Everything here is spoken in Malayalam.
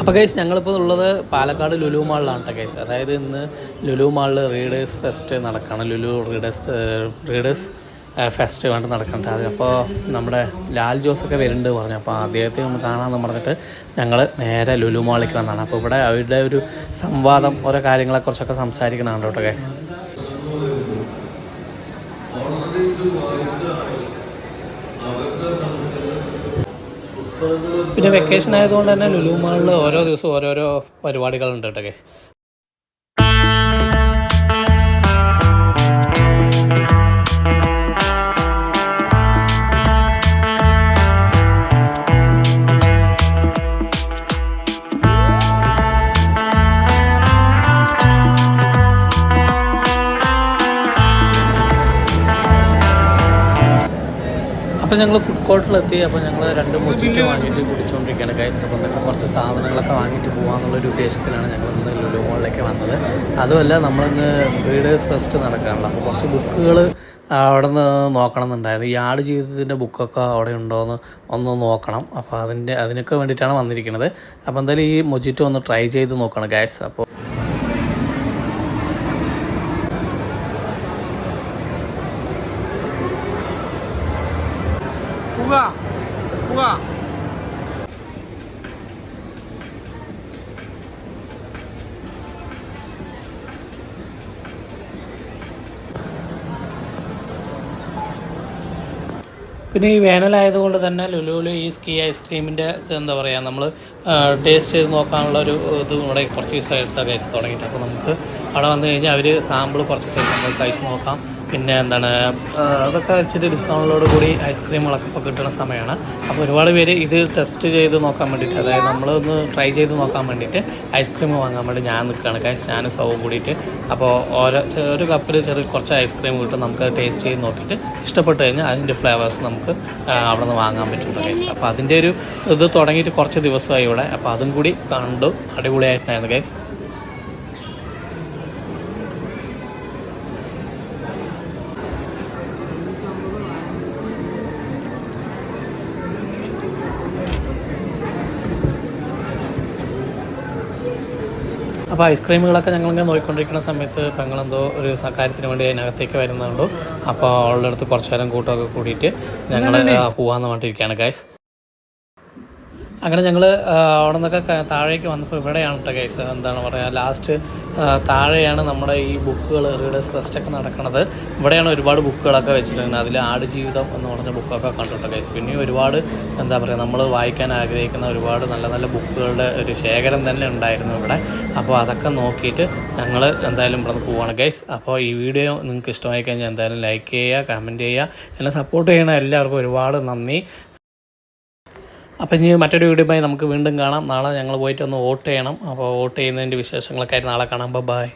അപ്പോൾ കേസ് ഞങ്ങളിപ്പോൾ ഉള്ളത് പാലക്കാട് ലുലു മാളിലാണ് ഗൈസ് അതായത് ഇന്ന് ലുലു മാളിൽ റീഡേഴ്സ് ഫെസ്റ്റ് നടക്കുകയാണ് ലുലു റീഡേഴ്സ് റീഡേഴ്സ് ഫെസ്റ്റ് വേണ്ട നടക്കണ്ട. അത് അപ്പോൾ നമ്മുടെ ലാൽ ജോസൊക്കെ വരുന്നുണ്ട് പറഞ്ഞു. അപ്പോൾ അദ്ദേഹത്തെ ഒന്ന് കാണാമെന്ന് പറഞ്ഞിട്ട് ഞങ്ങൾ നേരെ ലുലു മാളിലേക്ക് വന്നതാണ്. അപ്പോൾ ഇവിടെ അവരുടെ ഒരു സംവാദം ഓരോ കാര്യങ്ങളെക്കുറിച്ചൊക്കെ സംസാരിക്കണതാണ് കേട്ടോ ഗൈസ് പിന്നെ വെക്കേഷൻ ആയതുകൊണ്ട് തന്നെ ലുലു മാളിൽ ഓരോ ദിവസവും ഓരോരോ പരിപാടികളുണ്ട് കേട്ടോ ഗൈസ് അപ്പോൾ ഞങ്ങൾ ഫുഡ് കോർട്ടിലെത്തി അപ്പോൾ ഞങ്ങൾ രണ്ട് മൊജിറ്റോ വാങ്ങിയിട്ട് കുടിച്ചുകൊണ്ടിരിക്കുകയാണ് ഗൈസ് അപ്പോൾ എന്തെങ്കിലും കുറച്ച് സാധനങ്ങളൊക്കെ വാങ്ങിയിട്ട് പോകാമെന്നുള്ളൊരു ഉദ്ദേശത്തിലാണ് ഞങ്ങൾ ഇന്ന് ലുലു മോളിലേക്ക് വന്നത്. അതുമല്ല നമ്മളിന്ന് റീഡേഴ്സ് ഫെസ്റ്റ് നടക്കാനുള്ള അപ്പോൾ കുറച്ച് ബുക്കുകൾ അവിടെ നിന്ന് നോക്കണം എന്നുണ്ടായിരുന്നു ഈ ആട് ജീവിതത്തിന്റെ ബുക്കൊക്കെ അവിടെ ഉണ്ടോയെന്ന് ഒന്ന് നോക്കണം. അപ്പോൾ അതിന്റെ അതിനൊക്കെ വേണ്ടിയിട്ടാണ് വന്നിരിക്കുന്നത്. അപ്പോൾ എന്തായാലും ഈ മൊജിറ്റോ ഒന്ന് ട്രൈ ചെയ്ത് നോക്കണം ഗ്യാസ് അപ്പോൾ 우가 പിന്നെ ഈ വേനലായതുകൊണ്ട് തന്നെ ലുലുവിൽ ഈ സ്കീ ഐസ്ക്രീമിന്റെ എന്താ പറയുക നമ്മൾ ടേസ്റ്റ് ചെയ്ത് നോക്കാനുള്ള ഒരു ഇത് ഇവിടെ കുറച്ച് ദിവസമായിട്ട് കഴിച്ച് തുടങ്ങിയിട്ട് അപ്പോൾ നമുക്ക് അവിടെ വന്നു കഴിഞ്ഞാൽ അവർ സാമ്പിൾ കുറച്ച് നമ്മൾ കഴിച്ച് നോക്കാം. പിന്നെ എന്താണ് അതൊക്കെ ഇച്ചിരി ഡിസ്കൗണ്ടിലോട് കൂടി ഐസ്ക്രീമുകളൊക്കെ ഇപ്പോൾ കിട്ടുന്ന സമയമാണ് അപ്പോൾ ഒരുപാട് പേര് ഇത് ടെസ്റ്റ് ചെയ്ത് നോക്കാൻ വേണ്ടിയിട്ട് അതായത് നമ്മളൊന്ന് ട്രൈ ചെയ്ത് നോക്കാൻ വേണ്ടിയിട്ട് ഐസ്ക്രീം വാങ്ങാൻ വേണ്ടി ഞാൻ നിൽക്കുകയാണ്. കാശ് ഞാൻ സൗവും കൂടിയിട്ട്. അപ്പോൾ ഓരോ ഒരു കപ്പിൽ ചെറിയ കുറച്ച് ഐസ്ക്രീം കിട്ടും. നമുക്ക് ടേസ്റ്റ് ചെയ്ത് നോക്കിയിട്ട് ഇഷ്ടപ്പെട്ട് കഴിഞ്ഞാൽ അതിന്റെ ഫ്ലേവേഴ്സ് നമുക്ക് അവിടെ നിന്ന് വാങ്ങാൻ പറ്റും ഗൈസ് അപ്പോൾ അതിന്റെ ഒരു ഇത് തുടങ്ങിയിട്ട് കുറച്ച് ദിവസമായി ഇവിടെ. അപ്പോൾ അതും കൂടി കണ്ടു. അടിപൊളിയായിട്ടുണ്ടായിരുന്നു ഗൈസ് അപ്പോൾ ഐസ്ക്രീമുകളൊക്കെ ഞങ്ങളിങ്ങനെ നോക്കിക്കൊണ്ടിരിക്കുന്ന സമയത്ത് പെങ്ങളെന്തോ ഒരു കാര്യത്തിന് വേണ്ടി അതിനകത്തേക്ക് വരുന്നുണ്ടോ. അപ്പോൾ അവളുടെ അടുത്ത് കുറച്ച് നേരം കൂട്ടമൊക്കെ കൂടിയിട്ട് ഞങ്ങൾ പോകാമെന്ന് പറഞ്ഞിരിക്കുകയാണ് ഗൈസ് അങ്ങനെ ഞങ്ങൾ അവിടെ നിന്നൊക്കെ താഴേക്ക് വന്നപ്പോൾ ഇവിടെയാണ് കേട്ടോ ഗൈസ് എന്താണ് പറയുക ലാസ്റ്റ് താഴെയാണ് നമ്മുടെ ഈ ബുക്കുകൾ റീഡേഴ്സ് ഫെസ്റ്റ് ഒക്കെ നടക്കുന്നത്. ഇവിടെയാണ് ഒരുപാട് ബുക്കുകളൊക്കെ വെച്ചിട്ടുണ്ട് അതിൽ ആടുജീവിതം എന്ന് പറഞ്ഞ ബുക്കൊക്കെ കണ്ടിട്ടുണ്ട് ഗൈസ് പിന്നെയും ഒരുപാട് എന്താ പറയുക നമ്മൾ വായിക്കാൻ ആഗ്രഹിക്കുന്ന ഒരുപാട് നല്ല നല്ല ബുക്കുകളുടെ ഒരു ശേഖരം തന്നെ ഉണ്ടായിരുന്നു ഇവിടെ. അപ്പോൾ അതൊക്കെ നോക്കിയിട്ട് ഞങ്ങൾ എന്തായാലും ഇവിടെ നിന്ന് പോവാണ് ഗൈസ് അപ്പോൾ ഈ വീഡിയോ നിങ്ങൾക്ക് ഇഷ്ടമായി കഴിഞ്ഞാൽ എന്തായാലും ലൈക്ക് ചെയ്യുക കമന്റ് ചെയ്യുക. എന്നെ സപ്പോർട്ട് ചെയ്യുന്ന എല്ലാവർക്കും ഒരുപാട് നന്ദി. അപ്പം ഇനി മറ്റൊരു വീഡിയോയുമായി നമുക്ക് വീണ്ടും കാണാം. നാളെ ഞങ്ങൾ പോയിട്ട് ഒന്ന് വോട്ട് ചെയ്യണം. അപ്പോൾ വോട്ട് ചെയ്യുന്നതിന്റെ വിശേഷങ്ങളൊക്കെ ആയിട്ട് നാളെ കാണാം. ബൈ